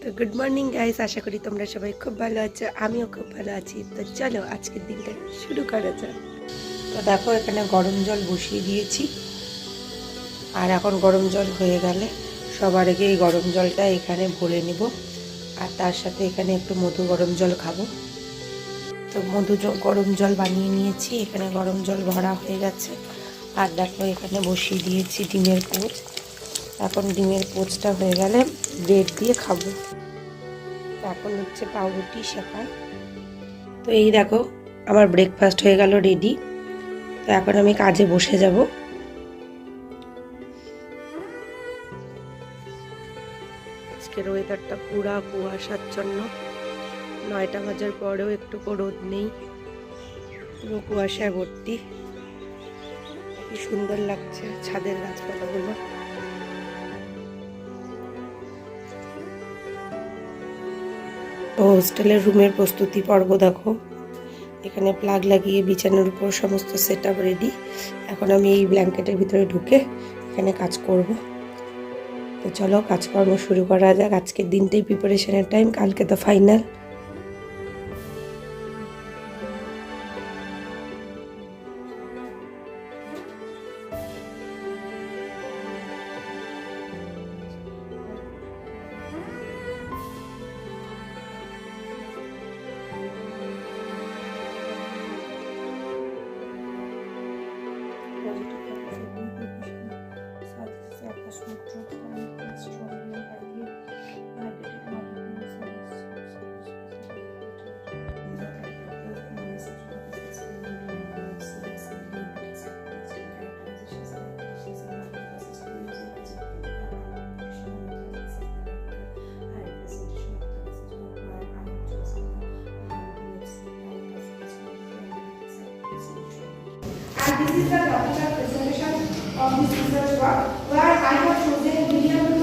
তো good morning guys আশা করি তোমরা সবাই খুব ভালো আছো, আমিও খুব ভালো আছি। তো চলো, আজকের দিনটা শুরু করা যাক। তো দেখো, এখানে গরম জল বসিয়ে দিয়েছি। আর এখন গরম জল হয়ে গেলে সবার আগে এই গরম জলটা এখানে ভরে নিব। আর তার সাথে এখানে একটু মধু গরম জল খাব। তো মধু গরম জল বানিয়ে নিয়েছি। এখানে গরম জল ভরা হয়ে গেছে। আর দেখো, এখানে বসিয়ে দিয়েছি ডিমের পোচ এখন ডিমের পোচটা হয়ে গেলে ব্রেড দিয়ে খাব। এখন হচ্ছে পাউরুটি শেখা তো এই দেখো, আমার ব্রেকফাস্ট হয়ে গেল রেডি তো এখন আমি কাজে বসে যাব। আজকের ওয়েদারটা পুরা কুয়াশাচ্ছন্ন নয়টা বাজার পরেও একটুকু রোদ নেই। পুরো কুয়াশায় ভর্তি। কি সুন্দর লাগছে ছাদের গাছপালাগুলো। তো হোস্টেলের রুমের প্রস্তুতি পর্ব দেখো। এখানে প্লাগ লাগিয়ে বিছানার উপর সমস্ত সেট আপ রেডি এখন আমি এই ব্ল্যাঙ্কেটের ভিতরে ঢুকে এখানে কাজ করব। তো চলো কাজকর্ম শুরু করা যাক। আজকের দিনটাই প্রিপারেশনের টাইম কালকে তো final this is the graphical presentation of this research work where I have chosen william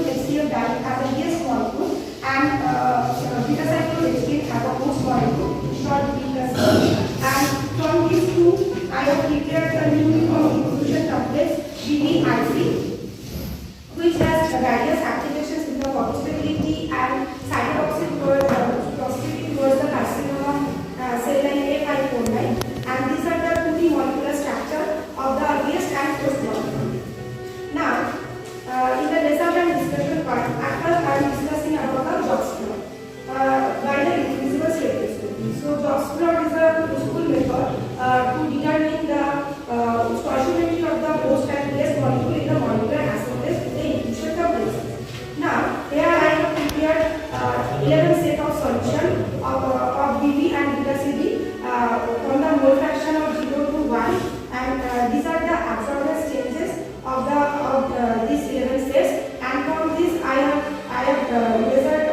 uh,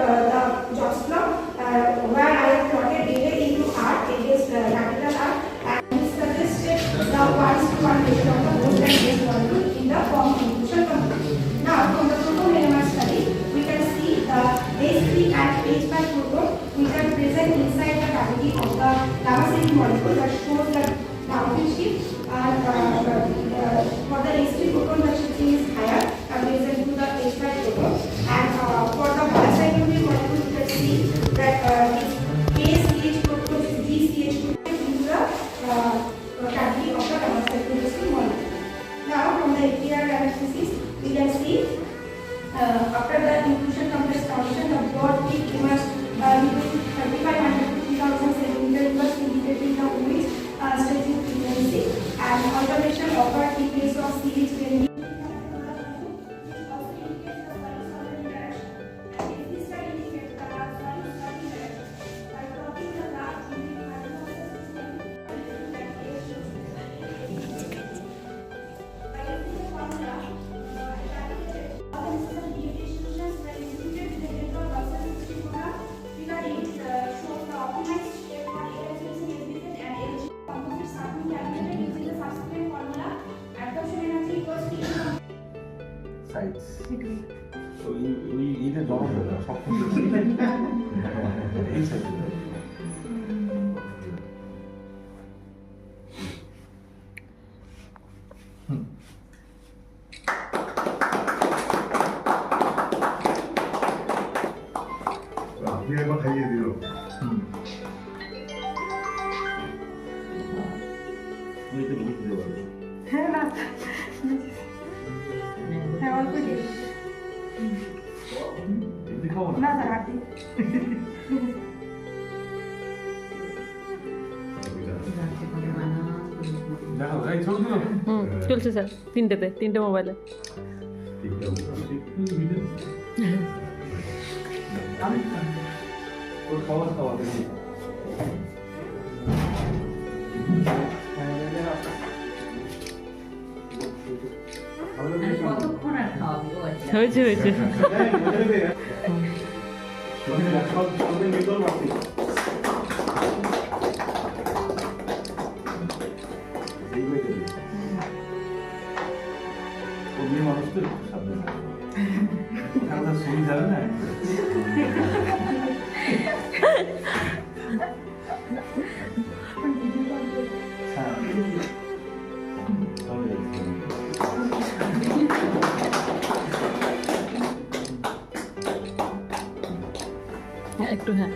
uh, the plot uh, where I into and the of the and base in the. Now from the proton NMR study we can see the H3 and H5 proton which are present inside the cavity of the cell molecule that shows the downfield shift and uh, after the inclusion complex formation, the broad peak emerged uh, between 3500 to 3000 centimeter plus indicating the image uh, stretching frequency and alternation occurred in case of CH when 我一我一一顿装出来，好！না sir হাঁটি চলছে sir তিনটেতে তিনটে মোবাইলে ওর ちゃめち。একটু হ্যাঁ।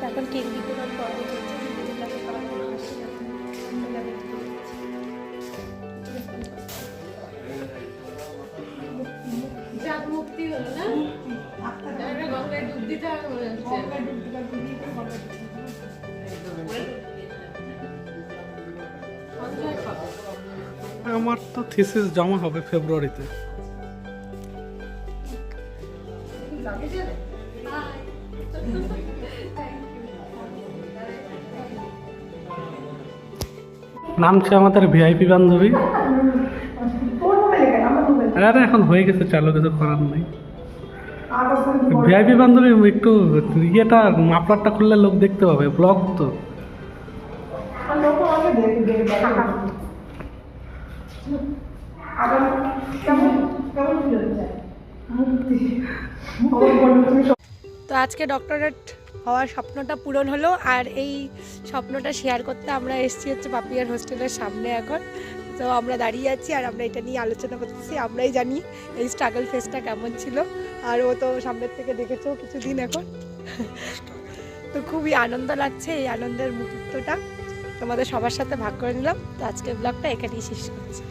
তারপর cake বিতরণ পর্ব আমার তো থিসিস জমা হবে ফেব্রুয়ারিতে। নামছে আমাদের ভিআইপি বান্ধবী? আরে এখন হয়ে গেছে চালু কিছু করার নেই। ভিআইপি বান্ধবী একটু ইয়েটা মাপলারটা খুললে লোক দেখতে পাবে, ব্লগ তো। তো আজকে ডক্টরেট হওয়ার স্বপ্নটা পূরণ হলো, আর এই স্বপ্নটা শেয়ার করতে আমরা এসেছি হচ্ছে পাপিয়ার হোস্টেলের সামনে এখন। তো আমরা দাঁড়িয়ে আছি আর আমরা এটা নিয়ে আলোচনা করতেছি। আমরাই জানি এই স্ট্রাগল ফেসটা কেমন ছিল। আর ও তো সামনের থেকে দেখেছ কিছুদিন এখন। তো খুবই আনন্দ লাগছে এই আনন্দের মুহূর্তটা। তোমাদের সবার সাথে ভাগ করে নিলাম। তো আজকের ব্লগটা এখানেই শেষ করছি।